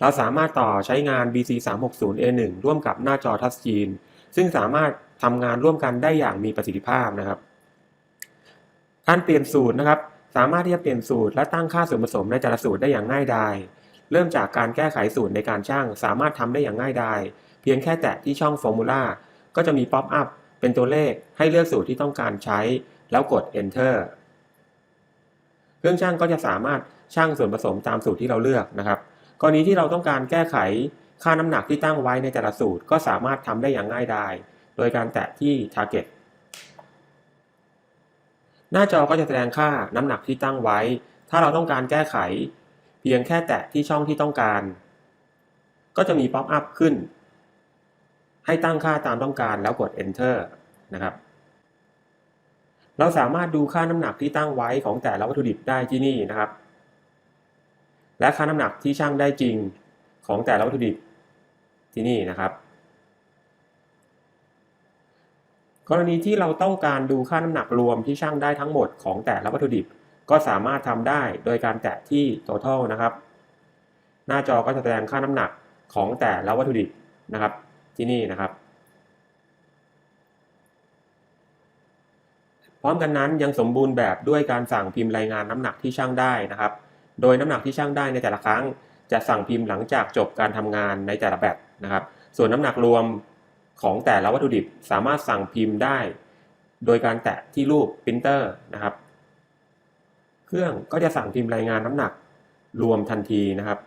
เราสามารถต่อใช้งาน BC 3 6 0 A1 ร่วมกับหน้าจอทัชสกรีนซึ่งสามารถทำงานร่วมกันได้อย่างมีประสิทธิภาพนะครับ การเปลี่ยนสูตรนะครับ สามารถที่จะเปลี่ยนสูตรและตั้งค่าส่วนผสมในแต่ละสูตรได้อย่างง่ายดาย เริ่มจากการแก้ไขสูตรในการช่าง สามารถทำได้อย่างง่ายดาย เพียงแค่แตะที่ช่องฟอร์มูลาก็จะมีป๊อปอัพเป็นตัวเลขให้เลือกสูตรที่ต้องการใช้ แล้วกด enter เครื่องช่างก็จะสามารถช่างส่วนผสมตามสูตรที่เราเลือกนะครับ กรณีที่เราต้องการแก้ไขค่าน้ำหนักที่ตั้งไว้ในแต่ละสูตรก็สามารถทำได้อย่างง่ายดายโดยการแตะที่ target หน้าจอก็จะแสดงค่าน้ำหนักที่ตั้งไว้ ถ้าเราต้องการแก้ไข เพียงแค่แตะที่ช่องที่ต้องการ ก็จะมีป๊อปอัพขึ้น ให้ตั้งค่าตามต้องการแล้วกด enter นะครับ เราสามารถดูค่าน้ำหนักที่ตั้งไว้ของแต่ละวัตถุดิบได้ที่นี่นะครับ และค่าน้ำหนักที่ช่างได้จริงของแต่ละวัตถุดิบที่นี่นะครับ กรณีที่เราต้องการดูค่าน้ำหนักรวมที่ช่างได้ทั้งหมดของแต่ละวัตถุดิบ ก็สามารถทำได้โดยการแตะที่ total นะครับ หน้าจอก็จะแสดงค่าน้ำหนักของแต่ละวัตถุดิบนะครับ ที่นี่นะครับ พร้อมกันนั้นยังสมบูรณ์แบบด้วยการสั่งพิมพ์รายงานน้ำหนักที่ช่างได้นะครับ โดยน้ำหนักที่ช่างได้ในแต่ละครั้ง จะสั่งพิมพ์หลังจากจบการทำงานในแต่ละแบบนะครับ ส่วนน้ำหนักรวมของแต่ละวัตถุดิบสามารถสั่งพิมพ์ได้ โดยการแตะที่รูปปรินเตอร์นะครับ เครื่องก็จะสั่งพิมพ์รายงานน้ำหนักรวมทันทีนะครับ